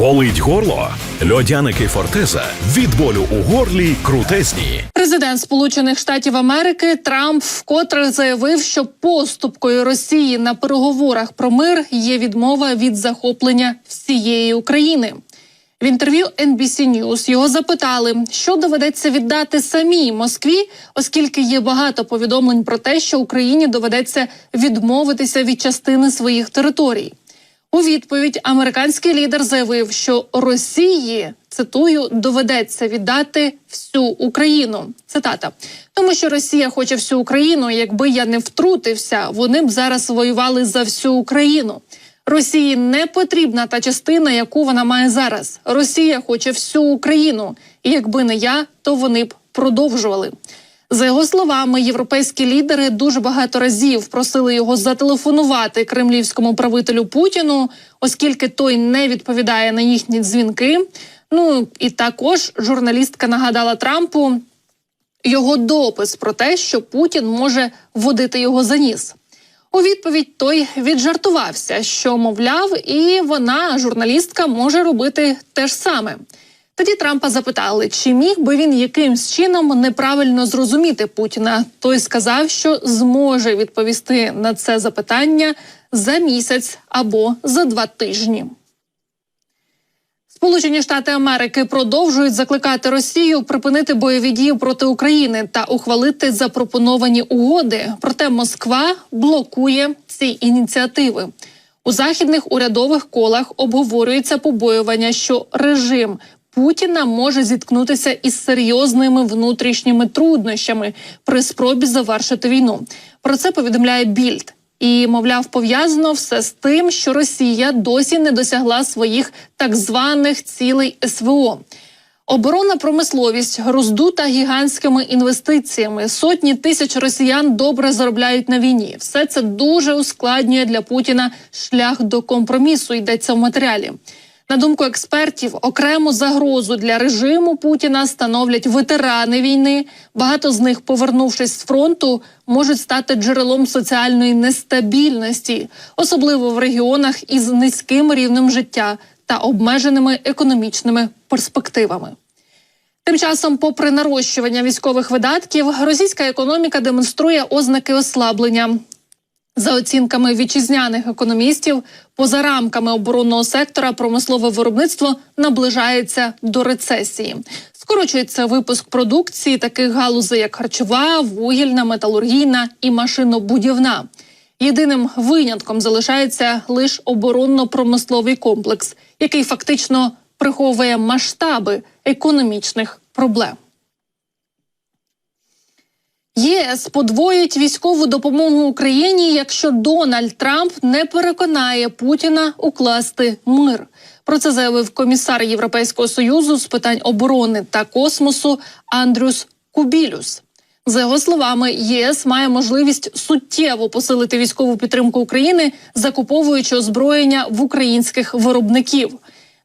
Болить горло? Льодяники Фортеза від болю у горлі крутезні. Президент Сполучених Штатів Америки Трамп вкотре заявив, що поступкою Росії на переговорах про мир є відмова від захоплення всієї України. В інтерв'ю NBC News його запитали, що доведеться віддати самій Москві, оскільки є багато повідомлень про те, що Україні доведеться відмовитися від частини своїх територій. У відповідь американський лідер заявив, що Росії цитую доведеться віддати всю Україну. Цитата тому, що Росія хоче всю Україну. Якби я не втрутився, вони б зараз воювали за всю Україну. Росії не потрібна та частина, яку вона має зараз. Росія хоче всю Україну, і якби не я, то вони б продовжували. За його словами, європейські лідери дуже багато разів просили його зателефонувати кремлівському правителю Путіну, оскільки той не відповідає на їхні дзвінки. Ну і також журналістка нагадала Трампу його допис про те, що Путін може водити його за ніс. У відповідь той віджартувався, що мовляв, і вона, журналістка, може робити те ж саме. Тоді Трампа запитали, чи міг би він якимсь чином неправильно зрозуміти Путіна. Той сказав, що зможе відповісти на це запитання за місяць або за два тижні. Сполучені Штати Америки продовжують закликати Росію припинити бойові дії проти України та ухвалити запропоновані угоди. Проте Москва блокує ці ініціативи. У західних урядових колах обговорюється побоювання, що режим Путіна може зіткнутися із серйозними внутрішніми труднощами при спробі завершити війну. Про це повідомляє Більд. І, мовляв, пов'язано все з тим, що Росія досі не досягла своїх так званих цілей СВО. Оборонна промисловість роздута гігантськими інвестиціями. Сотні тисяч росіян добре заробляють на війні. Все це дуже ускладнює для Путіна шлях до компромісу. Йдеться в матеріалі. На думку експертів, окрему загрозу для режиму Путіна становлять ветерани війни. Багато з них, повернувшись з фронту, можуть стати джерелом соціальної нестабільності, особливо в регіонах із низьким рівнем життя та обмеженими економічними перспективами. Тим часом, попри нарощування військових видатків, російська економіка демонструє ознаки ослаблення. За оцінками вітчизняних економістів, поза рамками оборонного сектора промислове виробництво наближається до рецесії. Скорочується випуск продукції таких галузей, як харчова, вугільна, металургійна і машинобудівна. Єдиним винятком залишається лише оборонно-промисловий комплекс, який фактично приховує масштаби економічних проблем. ЄС подвоїть військову допомогу Україні, якщо Дональд Трамп не переконає Путіна укласти мир. Про це заявив комісар Європейського союзу з питань оборони та космосу Андрюс Кубілюс. За його словами, ЄС має можливість суттєво посилити військову підтримку України, закуповуючи озброєння в українських виробників.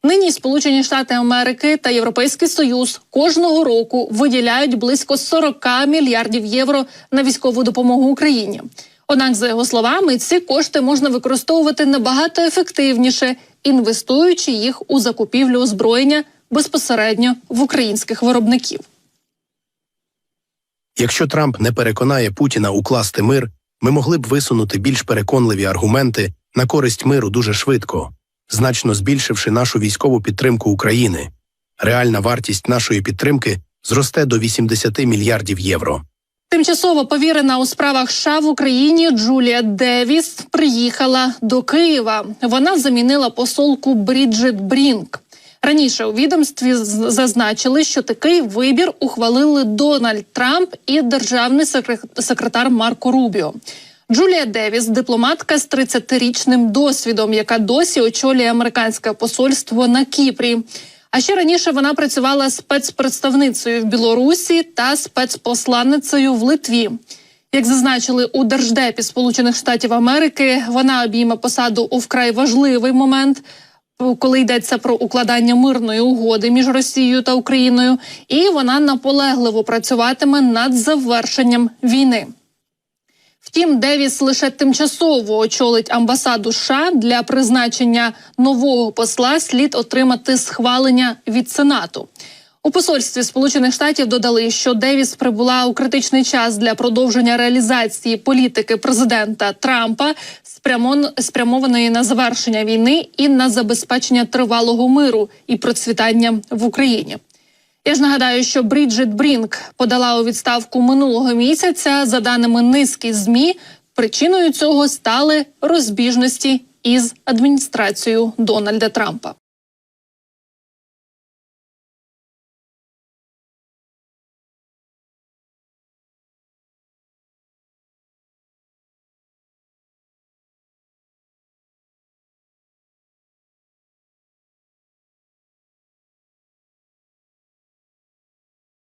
Нині Сполучені Штати Америки та Європейський Союз кожного року виділяють близько 40 мільярдів євро на військову допомогу Україні. Однак, за його словами, ці кошти можна використовувати набагато ефективніше, інвестуючи їх у закупівлю озброєння безпосередньо в українських виробників. Якщо Трамп не переконає Путіна укласти мир, ми могли б висунути більш переконливі аргументи на користь миру дуже швидко, значно збільшивши нашу військову підтримку України. Реальна вартість нашої підтримки зросте до 80 мільярдів євро. Тимчасово повірена у справах США в Україні Джулія Девіс приїхала до Києва. Вона замінила посолку Бріджит Брінк. Раніше у відомстві зазначили, що такий вибір ухвалили Дональд Трамп і державний секре- секретар Марко Рубіо. Джулія Девіс, дипломатка з 30-річним досвідом, яка досі очолює американське посольство на Кіпрі. А ще раніше вона працювала спецпредставницею в Білорусі та спецпосланницею в Литві. Як зазначили у держдепі Сполучених Штатів Америки, вона обійме посаду у вкрай важливий момент, коли йдеться про укладання мирної угоди між Росією та Україною, і вона наполегливо працюватиме над завершенням війни. Втім, Девіс лише тимчасово очолить амбасаду США для призначення нового посла слід отримати схвалення від Сенату. У посольстві Сполучених Штатів додали, що Девіс прибула у критичний час для продовження реалізації політики президента Трампа, спрямованої на завершення війни і на забезпечення тривалого миру і процвітання в Україні. Я ж нагадаю, що Бріджит Брінк подала у відставку минулого місяця. За даними низки змі, причиною цього стали розбіжності із адміністрацією Дональда Трампа.